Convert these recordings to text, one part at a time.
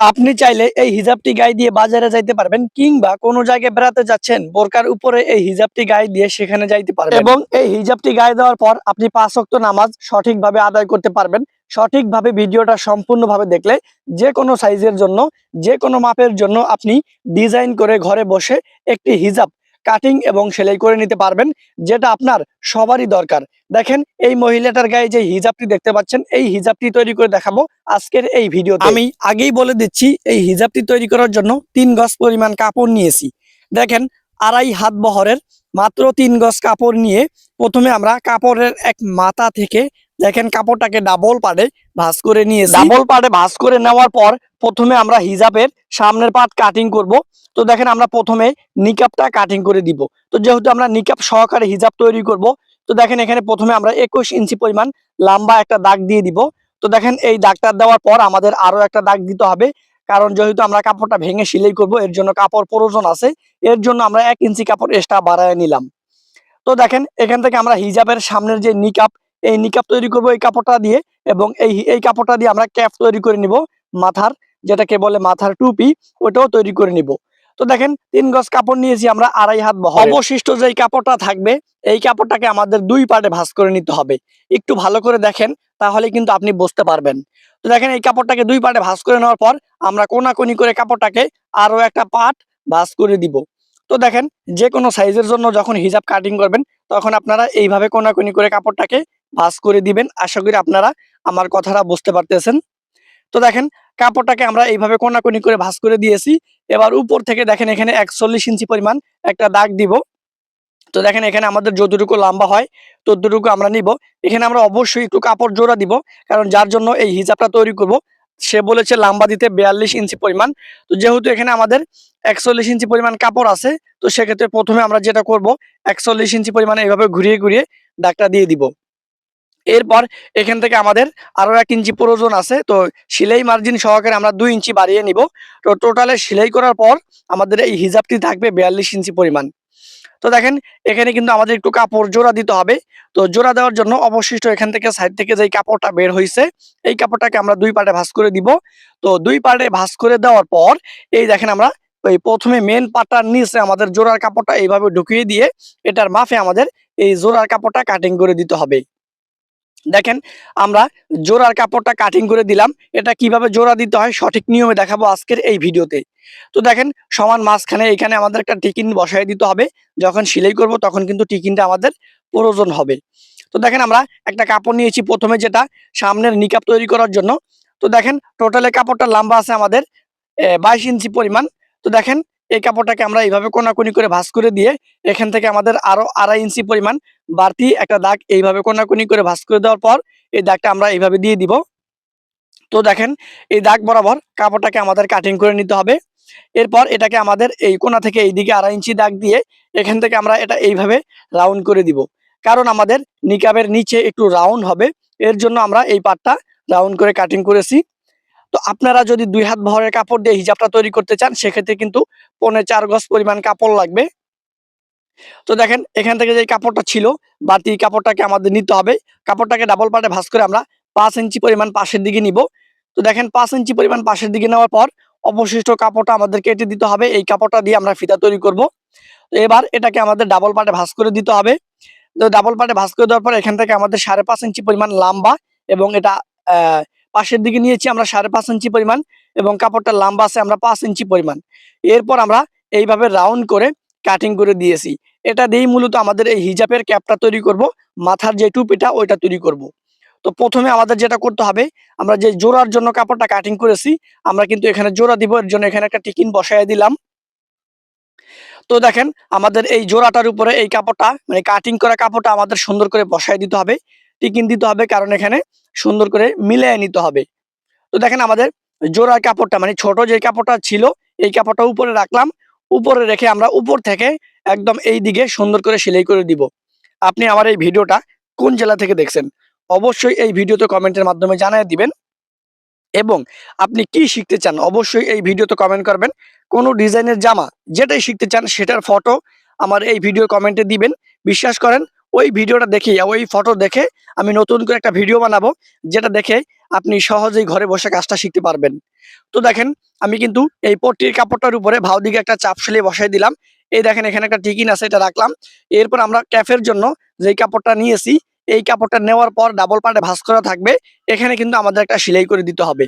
আপনি চাইলে এই হিজাবটি গায়ে দিয়ে বাজারে যাইতে পারবেন কিংবা কোনো জায়গায় বেড়াতে যাচ্ছেন, বোরকার উপরে এই হিজাবটি গায়ে দিয়ে সেখানে যাইতে পারবেন। এবং এই হিজাবটি গায়ে দেওয়ার পর আপনি পাঁচ অক্ত নামাজ সঠিকভাবে আদায় করতে পারবেন। সঠিকভাবে ভিডিওটা সম্পূর্ণভাবে দেখলে যে কোনো সাইজের জন্য যে কোনো মাপের জন্য আপনি ডিজাইন করে ঘরে বসে একটি হিজাব কাটিং এবং সেলাই করে নিতে পারবেন, যেটা আপনার সবারই দরকার। দেখেন, এই মহিলাটার গায়ে যে হিজাবটি দেখতে পাচ্ছেন, এই হিজাবটি তৈরি করে দেখাবো আজকের এই ভিডিও আমি আগেই বলে দিচ্ছি, এই হিজাবটি তৈরি করার জন্য তিন গজ পরিমাণ কাপড় নিয়েছি। দেখেন আড়াই হাত বহরের মাত্র তিন গজ কাপড় নিয়ে প্রথমে আমরা কাপড়ের এক মাথা থেকে দেখেন কাপড়টাকে ডাবল পাড়ে ভাঁজ করে নিয়ে ডাবল পাড়ে ভাঁজ করে নেওয়ার পর প্রথমে আমরা হিজাবের সামনের পাট কাটিং করব। তো দেখেন আমরা প্রথমে নিকাপটা কাটিং করে দিব। তো যেহেতু আমরা নিকাপ সহকারে হিজাব তৈরি করব, তো দেখেন এখানে প্রথমে আমরা একুশ ইঞ্চি পরিমাণ লম্বা একটা দাগ দিয়ে দিব। তো দেখেন এই দাগটা দেওয়ার পর আমাদের আরও একটা দাগ দিতে হবে। কারণ যেহেতু আমরা কাপড়টা ভেঙে সেলাই করব এর জন্য কাপড় প্রয়োজন আছে। এর জন্য আমরা এক ইঞ্চি কাপড় এক্সট্রা বাড়ায় নিলাম। তো দেখেন এখান থেকে আমরা হিজাবের সামনের যে নিকাপ এই নিকাপ তৈরি করব এই কাপড়টা দিয়ে এবং এই এই কাপড়টা দিয়ে আমরা ক্যাপ তৈরি করে নিব মাথার যেটাকে বলে মাথার টুপি ওটাও তৈরি করে নিব। তো দেখেন তিন গজ কাপড় নিয়েছি আমরা আড়াই হাত অবশিষ্ট যে কাপড়টা থাকবে এই কাপড়টাকে আমাদের দুই পার্টে ভাঁজ করে নিতে হবে। একটু ভালো করে দেখেন তাহলে কিন্তু আপনি বুঝতে পারবেন। তো দেখেন এই কাপড়টাকে দুই পাটে ভাঁজ করে নেওয়ার পর আমরা কোনাকুনি করে কাপড়টাকে আরও একটা পাট ভাঁজ করে দিব। তো দেখেন যে কোনো সাইজের জন্য যখন হিজাব কাটিং করবেন, তখন আপনারা এইভাবে কোনাকুনি করে কাপড়টাকে ভাঁজ করে দিবেন। আশা করি আপনারা আমার কথাটা বুঝতে পারতেছেন। তো দেখেন কাপড়টাকে আমরা এইভাবে কোনাকুনি করে ভাঁজ করে দিয়েছি। এবার উপর থেকে দেখেন এখানে একচল্লিশ ইঞ্চি পরিমাণ একটা দাগ দিব। তো দেখেন এখানে আমাদের যতটুকু লম্বা হয়, ততটুকু আমরা নিব। এখানে আমরা অবশ্যই একটু কাপড় জোড়া দিব, কারণ যার জন্য এই হিজাবটা তৈরি করব, সে বলেছে লম্বা দিতে বিয়াল্লিশ ইঞ্চি পরিমাণ। তো যেহেতু এখানে আমাদের একচল্লিশ ইঞ্চি পরিমাণ কাপড় আছে, তো সেক্ষেত্রে প্রথমে আমরা যেটা করব, একচল্লিশ ইঞ্চি পরিমাণ এইভাবে ঘুরিয়ে ঘুরিয়ে দাগটা দিয়ে দিব। এরপর এখান থেকে আমাদের আরও এক ইঞ্চি প্রয়োজন আছে, তো সেলাই মার্জিন সহকারে আমরা দুই ইঞ্চি বাড়িয়ে নিব। তো টোটালে সেলাই করার পর আমাদের এই হিজাবটি থাকবে বিয়াল্লিশ ইঞ্চি পরিমাণ। তো দেখেন, এখানে কিন্তু আমাদের একটু কাপড় জোড়া দিতে হবে। তো জোড়া দেওয়ার জন্য অবশিষ্ট এখান থেকে সাইড থেকে যে কাপড়টা বের হয়েছে এই কাপড়টাকে আমরা দুই পার্টে ভাস করে দিব। তো দুই পার্টে ভাস করে দেওয়ার পর, এই দেখেন আমরা ওই প্রথমে মেন পাটার নিচে আমাদের জোড়ার কাপড়টা এইভাবে ঢুকিয়ে দিয়ে, এটার মাফে আমাদের এই জোড়ার কাপড়টা কাটিং করে দিতে হবে। দেখেন, আমরা জোড়ার কাপড়টা কাটিং করে দিলাম। এটা কীভাবে জোড়া দিতে হয় সঠিক নিয়মে দেখাবো আজকের এই ভিডিওতে। তো দেখেন, সমান মাঝখানে এখানে আমাদের একটা টিকিন বসাই দিতে হবে। যখন সেলাই করব তখন কিন্তু টিকিনটা আমাদের প্রয়োজন হবে। তো দেখেন, আমরা একটা কাপড় নিয়েছি প্রথমে যেটা সামনের নিকাপ তৈরি করার জন্য। তো দেখেন টোটালে কাপড়টা লম্বা আছে আমাদের বাইশ ইঞ্চি পরিমাণ। তো দেখেন এই কাপড়টাকে আমরা এইভাবে কোনাকুনি করে ভাঁজ করে দিয়ে এখান থেকে আমাদের আরও আড়াই ইঞ্চি পরিমাণ বাড়তি একটা দাগ এইভাবে কোনাকুনি করে ভাঁজ করে দেওয়ার পর এই দাগটা আমরা এইভাবে দিয়ে দিব। তো দেখেন, এই দাগ বরাবর কাপড়টাকে আমাদের কাটিং করে নিতে হবে। এরপর এটাকে আমাদের এই কোনা থেকে এইদিকে আড়াই ইঞ্চি দাগ দিয়ে এখান থেকে আমরা এটা এইভাবে রাউন্ড করে দিব। কারণ আমাদের নিকাবের নিচে একটু রাউন্ড হবে, এর জন্য আমরা এই পাটটা রাউন্ড করে কাটিং করেছি। তো আপনারা যদি দুই হাত ভরের কাপড় দিয়ে হিজাবটা তৈরি করতে চান, সেক্ষেত্রে কিন্তু পৌনে চার গজ পরিমাণ কাপড় লাগবে। তো দেখেন, এখান থেকে যে কাপড়টা ছিল বাতি কাপড়টাকে আমাদের নিতে হবে। কাপড়টাকে ডাবল পার্টে ভাঁজ করে আমরা পাঁচ ইঞ্চি পরিমাণ পাশের দিকে নিব। তো দেখেন, পাঁচ ইঞ্চি পরিমাণ পাশের দিকে নেওয়ার পর অবশিষ্ট কাপড়টা আমাদের কেটে দিতে হবে। এই কাপড়টা দিয়ে আমরা ফিতা তৈরি করব। তো এবার এটাকে আমাদের ডাবল পার্টে ভাঁজ করে দিতে হবে। তো ডাবল পার্টে ভাঁজ করে দেওয়ার পর এখান থেকে আমাদের সাড়ে পাঁচ ইঞ্চি পরিমাণ লম্বা এবং এটা পাশের দিকে নিয়েছি আমরা সাড়ে পাঁচ ইঞ্চি পরিমাণ এবং কাপড়টা লম্বা আছে আমরা পাঁচ ইঞ্চি পরিমাণ। এরপর আমরা এইভাবে রাউন্ড করে কাটিং করে দিয়েছি। এটা দিয়েই মূলত আমাদের এই হিজাবের ক্যাপটা তৈরি করব, মাথার যে টুপিটা ওইটা তৈরি করব। তো প্রথমে আমাদের যেটা করতে হবে, আমরা যে জোড়ার জন্য কাপড়টা কাটিং করেছি, আমরা কিন্তু এখানে জোড়া দিব, এর জন্য এখানে একটা টিকিন বসাই দিলাম। তো দেখেন, আমাদের এই জোড়াটার উপরে এই কাপড়টা মানে কাটিং করা কাপড়টা আমাদের সুন্দর করে বসাই দিতে হবে। টিকিন দিতে হবে, কারণ এখানে সুন্দর করে মিলিয়ে নিতে হবে। তো দেখেন আমাদের জোড়ার কাপড়টা মানে ছোট যে কাপড়টা ছিল, এই কাপড়টা উপরে রাখলাম। উপরে রেখে আমরা উপর থেকে একদম এই দিকে সুন্দর করে সেলাই করে দিব। আপনি আমার এই ভিডিওটা কোন জেলা থেকে দেখছেন, অবশ্যই এই ভিডিওতে কমেন্টের মাধ্যমে জানিয়ে দিবেন। এবং আপনি কি শিখতে চান, অবশ্যই এই ভিডিওতে কমেন্ট করবেন। কোন ডিজাইনের জামা যেটাই শিখতে চান, সেটার ফটো আমার এই ভিডিও কমেন্টে দিবেন। বিশ্বাস করেন ওই ভিডিওটা দেখে, ওই ফটো দেখে আমি নতুন করে একটা ভিডিও বানাবো, যেটা দেখে আপনি সহজেই ঘরে বসে কাজটা শিখতে পারবেন। তো দেখেন, আমি কিন্তু এই পট্টির কাপড়টার উপরে ভাও দিকে একটা চাপ সেলাই বসাই দিলাম। এই দেখেন, এখানে একটা টিকিন আছে, এটা রাখলাম। এরপর আমরা ক্যাফের জন্য যেই কাপড়টা নিয়েছি, এই কাপড়টা নেওয়ার পর ডাবল পার্টে ভাঁজ করা থাকবে। এখানে কিন্তু আমাদের একটা সেলাই করে দিতে হবে।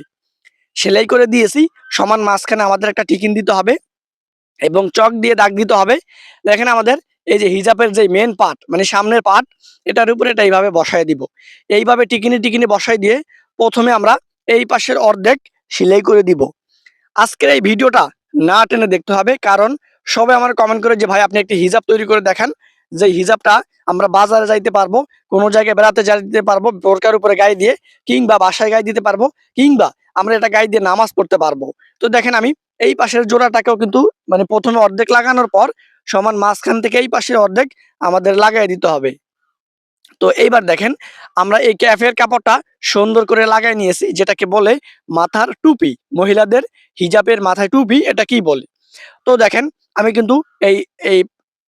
সেলাই করে দিয়েছি, সমান মাঝখানে আমাদের একটা টিকিন দিতে হবে এবং চক দিয়ে দাগ দিতে হবে। দেখেন আমাদের এই যে হিজাবের যে মেন পার্ট মানে সামনের পার্ট এটার উপরে এটা এইভাবে বসায় দিব। এইভাবে টিকিনি টিকিনি বসাই দিয়ে প্রথমে আমরা এই পাশের অর্ধেক সেলাই করে দিব। আজকের এই ভিডিওটা না টেনে দেখতে হবে, কারণ সবাই আমার কমেন্ট করে যে, ভাই, আপনি একটি হিজাব তৈরি করে দেখান। যে হিজাবটা আমরা বাজারে যাইতে পারব, কোনো জায়গায় বেড়াতে যাইতে পারব, বোরকার উপরে গায়ে দিয়ে, কিংবা বাসায় গায়ে দিতে পারব, কিংবা আমরা এটা গায়ে দিয়ে নামাজ পড়তে পারব। তো দেখেন আমি এই পাশের জোড়াটাকেও কিন্তু মানে প্রথমে অর্ধেক লাগানোর পর সমান মাঝখান থেকে এই পাশের অর্ধেক আমাদের লাগাই দিতে হবে। তো এইবার দেখেন, আমরা এই ক্যাফের কাপড়টা সুন্দর করে লাগাই নিয়েছি, যেটাকে বলে মাথার টুপি। মহিলাদের হিজাবের মাথায় টুপি, এটা কি বলে? তো দেখেন, আমি কিন্তু এই এই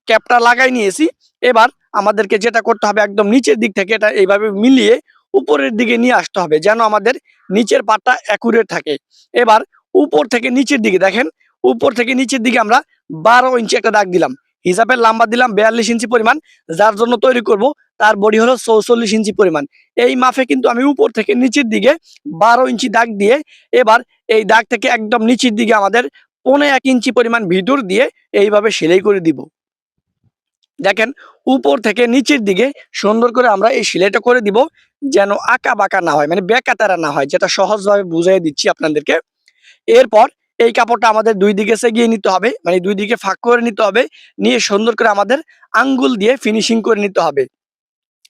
ক্যাপটা লাগাই নিয়েছি। এবার আমাদেরকে যেটা করতে হবে, একদম নিচের দিক থেকে এটা এইভাবে মিলিয়ে উপরের দিকে নিয়ে আসতে হবে, যেন আমাদের নিচের পাটটা অ্যাকুরেট থাকে। এবার উপর থেকে নিচের দিকে দেখেন, উপর থেকে নিচের দিকে আমরা বারো ইঞ্চি একটা দাগ দিলাম। হিসাবের লাম্বা দিলাম বিয়াল্লিশ ইঞ্চি পরিমাণ, যার জন্য তৈরি করব, তার বডি হলো চৌচল্লিশ ইঞ্চি পরিমাণ। এই মাফে কিন্তু আমি উপর থেকে নিচের দিকে বারো ইঞ্চি দাগ দিয়ে এবার এই দাগ থেকে একদম নিচের দিকে আমাদের পৌনে এক ইঞ্চি পরিমাণ ভিতর দিয়ে এইভাবে সেলাই করে দিব। দেখেন, উপর থেকে নিচের দিকে সুন্দর করে আমরা এই সেলাইটা করে দিব, যেন আঁকা বাঁকা না হয় মানে বেকাতারা না হয়, যেটা সহজভাবে বুঝাই দিচ্ছি আপনাদেরকে। এরপর এই কাপড়টা আমাদের দুই দিকে সেগিয়ে নিতে হবে। মানে দুই দিকে ফাঁক করে নিতে হবে। নিয়ে সুন্দর করে আমাদের আঙ্গুল দিয়ে ফিনিশিং করে নিতে হবে।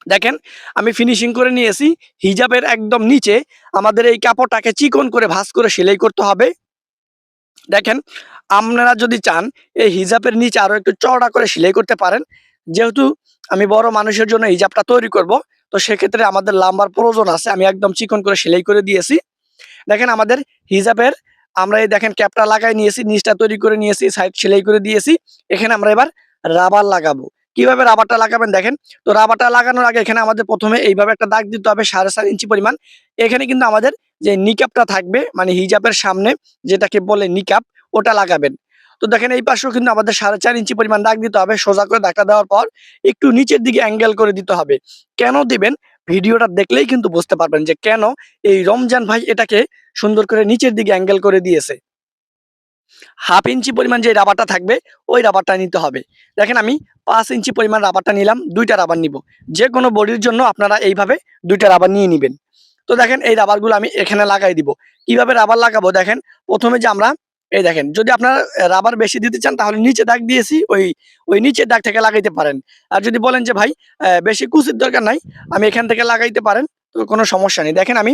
দেখেন, আমি ফিনিশিং করে নিয়েছি। হিজাবের একদম নিচে আমাদের এই কাপড়টাকে চিকন করে ভাঁজ করে সেলাই করতে হবে। দেখেন, আপনারা যদি চান, এই হিজাবের নিচে আরও একটু চওড়া করে সেলাই করতে পারেন। যেহেতু আমি বড় মানুষের জন্য হিজাবটা তৈরি করব, তো সেক্ষেত্রে আমাদের লাম্বার প্রয়োজন আছে। আমি একদম চিকন করে সেলাই করে দিয়েছি। দেখেন, আমাদের হিজাবের আমরা এই দেখেন ক্যাপটা লাগাই নিয়েছি, নিচটা তৈরি করে নিয়েছি সাইড সেলাই করে দিয়েছি। এখানে আমরা এবার রাবার লাগাবো। কীভাবে রাবারটা লাগাবেন দেখেন? তো রাবারটা লাগানোর আগে এখানে আমাদের প্রথমে এইভাবে একটা দাগ দিতে হবে, সাড়ে চার ইঞ্চি পরিমাণ। এখানে কিন্তু আমাদের যে নিকাপটা থাকবে মানে হিজাবের সামনে যেটাকে বলে নিকাপ ওটা লাগাবেন। তো দেখেন এই পাশেও কিন্তু আমাদের সাড়ে চার ইঞ্চি পরিমাণ দাগ দিতে হবে, সোজা করে দাগটা দেওয়ার পর একটু নিচের দিকে অ্যাঙ্গেল করে দিতে হবে। কেন দিবেন? ভিডিওটা দেখলেই কিন্তু বুঝতে পারবেন যে কেন এই রমজান ভাই এটাকে সুন্দর করে নিচের দিকে অ্যাঙ্গেল করে দিয়েছে। হাফ ইঞ্চি পরিমাণ যে রাবারটা থাকবে, ওই রাবারটা নিতে হবে। দেখেন আমি পাঁচ ইঞ্চি পরিমাণ রাবারটা নিলাম, দুইটা রাবার নিব। যে কোনো বডির জন্য আপনারা এইভাবে দুইটা রাবার নিয়ে নেবেন। তো দেখেন এই রাবারগুলো আমি এখানে লাগাই দিব। কীভাবে রাবার লাগাবো? দেখেন, প্রথমে যে আমরা এই দেখেন, যদি আপনারা রাবার বেশি দিতে চান, তাহলে নিচে দাগ দিয়েছি, ওই ওই নিচের দাগ থেকে লাগাইতে পারেন। আর যদি বলেন যে, ভাই বেশি কুচির দরকার নাই, আমি এখান থেকে লাগাইতে পারেন, তো কোনো সমস্যা নেই। দেখেন আমি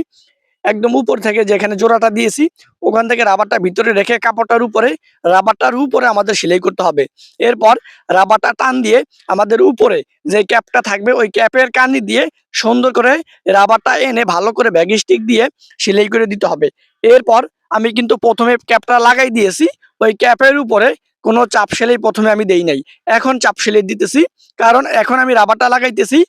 একদম উপর থেকে যেখানে জোড়াটা দিয়েছি, ওখান থেকে রাবারটা ভিতরে রেখে কাপড়টার উপরে, রাবারটার উপরে আমাদের সেলাই করতে হবে। এরপর রাবারটা টান দিয়ে আমাদের উপরে যে ক্যাপটা থাকবে, ওই ক্যাপের কানি দিয়ে সুন্দর করে রাবারটা এনে ভালো করে ব্যাগি স্টিক দিয়ে সেলাই করে দিতে হবে। এরপর আমি কিন্তু প্রথমে ক্যাপটা লাগাই দিয়েছি, ওই ক্যাপের উপরে কোনো চাপ সেলাই প্রথমে আমি দেই নাই। এখন চাপ সেলাই দিতেছি, কারণ এখন আমি রাবারটা লাগাইতেছি,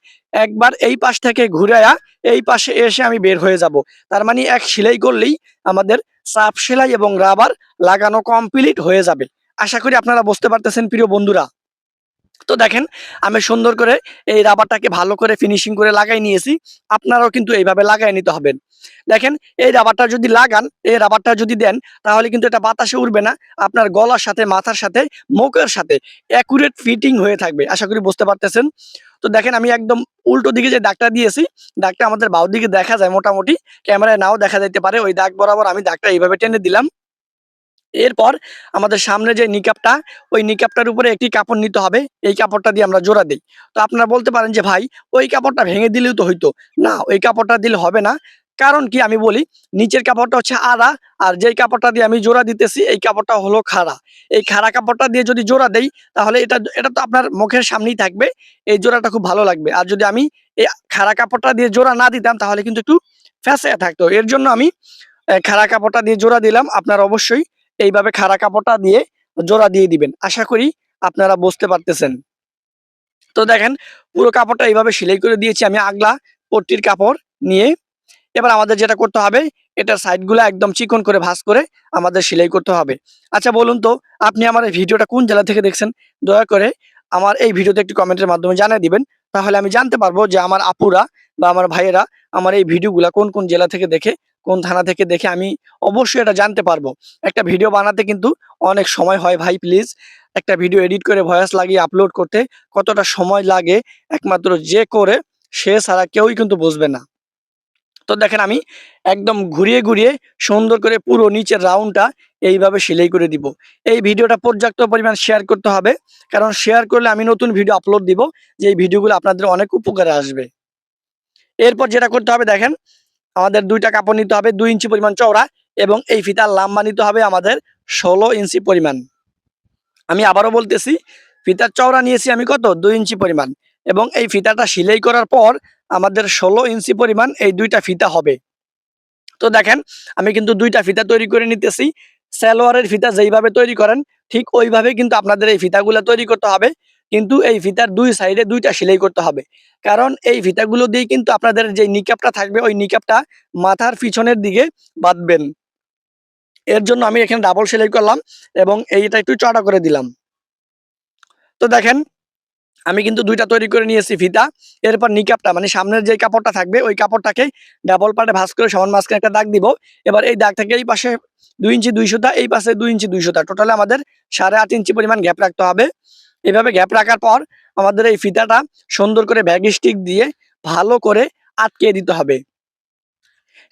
একবার এই পাশ থেকে ঘুরায়া এই পাশে এসে আমি বের হয়ে যাব। তার মানে এক সেলাই করলেই আমাদের চাপ সেলাই এবং রাবার লাগানো কমপ্লিট হয়ে যাবে। আশা করি আপনারা বুঝতে পারতেছেন, প্রিয় বন্ধুরা। তো দেখেন, আমি সুন্দর করে এই রাবারটাকে ভালো করে ফিনিশিং করে লাগাই নিয়েছি। আপনারাও কিন্তু এইভাবে লাগাই নিতে হবেন। দেখেন, এই রাবারটা যদি লাগান, এই রাবারটা যদি দেন, তাহলে কিন্তু এটা বাতাসে উঠবে না। আপনার গলার সাথে, মাথার সাথে, মুখের সাথে অ্যাকুরেট ফিটিং হয়ে থাকবে। আশা করি বুঝতে পারতেছেন। তো দেখেন, আমি একদম উল্টো দিকে যে দাগটা দিয়েছি, দাগটা আমাদের বাউ দিকে দেখা যায় মোটামুটি। ক্যামেরায় নাও দেখা যাইতে পারে, ওই দাগ বরাবর আমি দাগটা এইভাবে টেনে দিলাম। এরপর আমাদের সামনে যে নিকাপটা, ওই নিকাপটার উপরে একটি কাপড় নিতে হবে। এই কাপড়টা দিয়ে আমরা জোড়া দিই। তো আপনারা বলতে পারেন যে, ভাই, ওই কাপড়টা ভেঙে দিলেও তো হইতো। না, ওই কাপড়টা দিলে হবে না। কারণ কি আমি বলি, নিচের কাপড়টা হচ্ছে আড়া, আর যেই কাপড়টা দিয়ে আমি জোড়া দিতেছি, এই কাপড়টা হলো খাড়া। এই খাড়া কাপড়টা দিয়ে যদি জোড়া দেই, তাহলে এটা এটা তো আপনার মুখের সামনেই থাকবে। এই জোড়াটা খুব ভালো লাগবে। আর যদি আমি এই খাড়া কাপড়টা দিয়ে জোড়া না দিতাম, তাহলে কিন্তু একটু ফ্যাসে থাকতো। এর জন্য আমি খাড়া কাপড়টা দিয়ে জোড়া দিলাম। আপনার অবশ্যই এইভাবে খাড়া কাপড়টা দিয়ে জোড়া দিয়ে দিবেন। আশা করি আপনারা বুঝতে পারতেছেন। তো দেখেন, পুরো কাপড়টা এইভাবে সেলাই করে দিয়েছি আমি আগলা পট্টির কাপড় নিয়ে। এবার আমাদের যেটা করতে হবে, এটার সাইডগুলো একদম চিকন করে ভাঁজ করে আমাদের সেলাই করতে হবে। আচ্ছা বলুন তো, আপনি আমার এই ভিডিওটা কোন জেলা থেকে দেখছেন? দয়া করে আমার এই ভিডিওতে একটি কমেন্টের মাধ্যমে জানিয়ে দিবেন। তাহলে আমি জানতে পারব যে আমার আপুরা বা আমার ভাইয়েরা আমার এই ভিডিওগুলা কোন কোন জেলা থেকে দেখে কোন থানা থেকে দেখে আমি অবশ্যই এটা জানতে পারব। একটা ভিডিও বানাতে কিন্তু অনেক সময় হয় ভাই প্লিজ একটা ভিডিও এডিট করে ভয়েস লাগিয়ে আপলোড করতে কতটা সময় লাগে একমাত্র যে করে, সে ছাড়া কেউই কিন্তু বুঝবে না। তো দেখেন আমি একদম ঘুরিয়ে ঘুরিয়ে সুন্দর করে পুরো নিচের রাউন্ডটা এইভাবে সেলাই করে দিব। এই ভিডিওটা পর্যাপ্ত পরিমাণ শেয়ার করতে হবে, কারণ শেয়ার করলে আমি নতুন ভিডিও আপলোড দিব, যে এই ভিডিওগুলো আপনাদের অনেক উপকারে আসবে। এরপর যেটা করতে হবে দেখেন আমাদের দুইটা কাপড় নিতে হবে দুই ইঞ্চি পরিমাণ চওড়া এবং এই ফিতার লাম্বা নিতে হবে আমাদের ষোলো ইঞ্চি পরিমাণ। আমি আবারও বলতেছি, ফিতার চওড়া নিয়েছি আমি কত? দুই ইঞ্চি পরিমাণ। এবং এই ফিতাটা সেলাই করার পর আমাদের ষোলো ইঞ্চি পরিমাণ এই দুইটা ফিতা হবে। তো দেখেন, আমি কিন্তু দুইটা ফিতা তৈরি করে নিতেছি। সালোয়ারের ফিতা যেইভাবে তৈরি করেন, ঠিক ওইভাবে কিন্তু আপনাদের এই ফিতাগুলো তৈরি করতে হবে। কিন্তু এই ফিতার দুই সাইডে দুইটা সেলাই করতে হবে। কারণ এই ফিতাগুলো দিয়ে কিন্তু আপনাদের যে নিকাপটা থাকবে, ওই নিকাপটা মাথার পিছনের দিকে বাঁধবেন। এর জন্য আমি এখানে ডাবল সেলাই করলাম এবং এইটা একটু চড়া করে দিলাম। তো দেখেন, আমি কিন্তু দুইটা তৈরি করে নিয়েছি ফিতা। এরপর নিকাপটা মানে সামনের যে কাপড়টা থাকবে, ওই কাপড়টাকে ডাবল পার্টে ভাঁজ করে সমান মাঝখানে একটা দাগ দিব। এবার এই দাগ থেকে এই পাশে দুই ইঞ্চি দুইশোটা এই পাশে দুই ইঞ্চি দুইশোটা টোটালে আমাদের সাড়ে আট ইঞ্চি পরিমাণ গ্যাপ রাখতে হবে। এভাবে গ্যাপ রাখার পর আমাদের এই ফিতাটা সুন্দর করে ব্যাগ স্টিক দিয়ে ভালো করে আটকে দিতে হবে।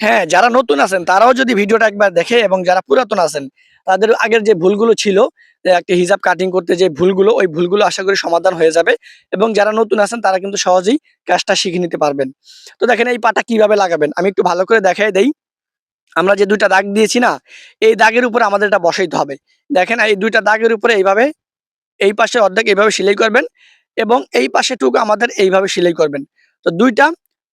হ্যাঁ যারা নতুন আছেন, তারাও যদি ভিডিওটা একবার দেখে এবং যারা পুরাতন আছেন, তাদের আগের যে ভুলগুলো ছিল একটা হিজাব কাটিং করতে যে ভুলগুলো, ওই ভুলগুলো আশা করি সমাধান হয়ে যাবে এবং যারা নতুন আছেন, তারা কিন্তু সহজেই কাজটা শিখে নিতে পারবেন। তো দেখেন এই পাটা কীভাবে লাগাবেন? আমি একটু ভালো করে দেখাই দেই। আমরা যে দুইটা দাগ দিয়েছি না, এই দাগের উপরে আমাদের এটা বসাইতে হবে। দেখেন এই দুইটা দাগের উপরে এইভাবে এই পাশে অর্ধেক এইভাবে সেলাই করবেন এবং এই পাশে টুকু আমাদের এইভাবে সেলাই করবেন। তো দুইটা,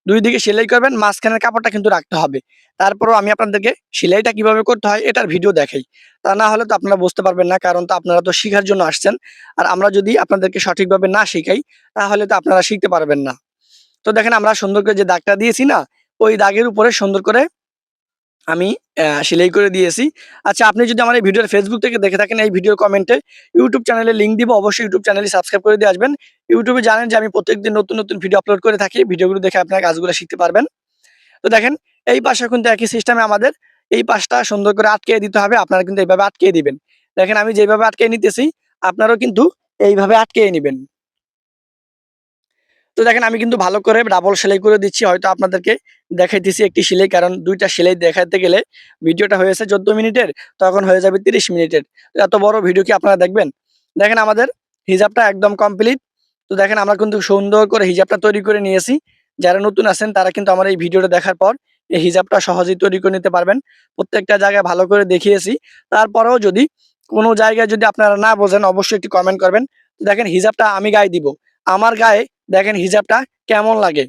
দুই দিকে সেলাই করবেন, মাঝখানের কাপড়টা কিন্তু রাখতে হবে। তারপরও আমি আপনাদেরকে সেলাইটা কীভাবে করতে হয় এটার ভিডিও দেখাই। তা না হলে তো আপনারা বুঝতে পারবেন না, কারণ তো আপনারা তো শেখার জন্য আসছেন। আর আমরা যদি আপনাদেরকে সঠিকভাবে না শিখাই, তাহলে তো আপনারা শিখতে পারবেন না। তো দেখেন আমরা সুন্দর করে যে দাগটা দিয়েছি না, ওই দাগের উপরে সুন্দর করে আমি সেলাই করে দিয়েছি। আচ্ছা আপনি যদি আমার এই ভিডিওর ফেসবুক থেকে দেখে থাকেন, এই ভিডিওর কমেন্টে ইউটিউব চ্যানেলে লিঙ্ক দিব, অবশ্যই ইউটিউব চ্যানেলে সাবস্ক্রাইব করে দিয়ে আসবেন। ইউটিউবে জানেন যে আমি প্রত্যেকদিন নতুন নতুন ভিডিও আপলোড করে থাকি, ভিডিওগুলো দেখে আপনার কাজগুলো শিখতে পারবেন। তো দেখেন, এই পাশে কিন্তু একই সিস্টেমে আমাদের, এই পাশটা সুন্দর করে আটকে দিতে হবে, আপনারা কিন্তু এইভাবে আটকে দিবেন। দেখেন, আমি যেভাবে আটকে নিতেছি, আপনারাও কিন্তু এইভাবে আটকে নেবেন। তো দেখেন, আমি কিন্তু ভালো করে ডাবল সেলাই করে দিচ্ছি। হয়তো আপনাদেরকে দেখাইতেছি একটি সেলাই, কারণ দুইটা সেলাই দেখাতে গেলে ভিডিওটা হয়েছে চোদ্দ মিনিটের, তখন হয়ে যাবে তিরিশ মিনিটের। এত বড় ভিডিও কি আপনারা দেখবেন? দেখেন, আমাদের হিজাবটা একদম কমপ্লিট তো দেখেন, আমরা কিন্তু সুন্দর করে হিজাবটা তৈরি করে নিয়েছি। যারা নতুন আছেন, তারা কিন্তু আমার এই ভিডিওটা দেখার পর এই হিজাবটা সহজেই তৈরি করে নিতে পারবেন। প্রত্যেকটা জায়গায় ভালো করে দেখিয়েছি। তারপরেও যদি কোনো জায়গায় যদি আপনারা না বোঝেন, অবশ্যই একটি কমেন্ট করবেন। দেখেন, হিজাবটা আমি গায়ে দিব। আমার গায়ে দেখেন হিজাবটা কেমন লাগে?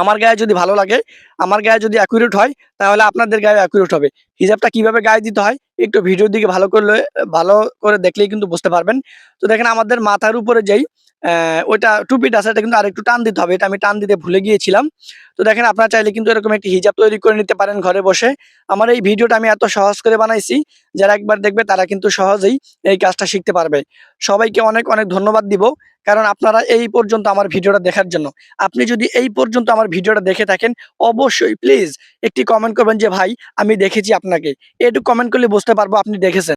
আমার গায়ে যদি ভালো লাগে, আমার গায়ে যদি অ্যাকুরেট হয়, তাহলে আপনাদের গায়ে অ্যাকুরেট হবে। হিজাবটা কীভাবে গায়ে দিতে হয়, একটু ভিডিওর দিকে ভালো করলে, ভালো করে দেখলেই কিন্তু বুঝতে পারবেন। তো দেখেন আমাদের মাথার উপরে যেই ওইটা টুপিটা আছে এটা কিন্তু আরেকটু টান দিতে হবে, এটা আমি টান দিতে ভুলে গিয়েছিলাম। তো দেখেন, আপনারা চাইলে কিন্তু এরকম একটি হিজাব তৈরি করে নিতে পারেন ঘরে বসে। আমার এই ভিডিওটা আমি এত সহজ করে বানাইছি, যারা একবার দেখবে তারা কিন্তু সহজেই এই কাজটা শিখতে পারবে। সবাইকে অনেক অনেক ধন্যবাদ দিব, কারণ আপনারা এই পর্যন্ত আমার ভিডিওটা দেখার জন্য। আপনি যদি এই পর্যন্ত আমার ভিডিওটা দেখে থাকেন, অবশ্যই প্লিজ একটি কমেন্ট করবেন যে, ভাই, আমি দেখেছি আপনাকে। এটু কমেন্ট করলে বুঝতে পারব আপনি দেখেছেন।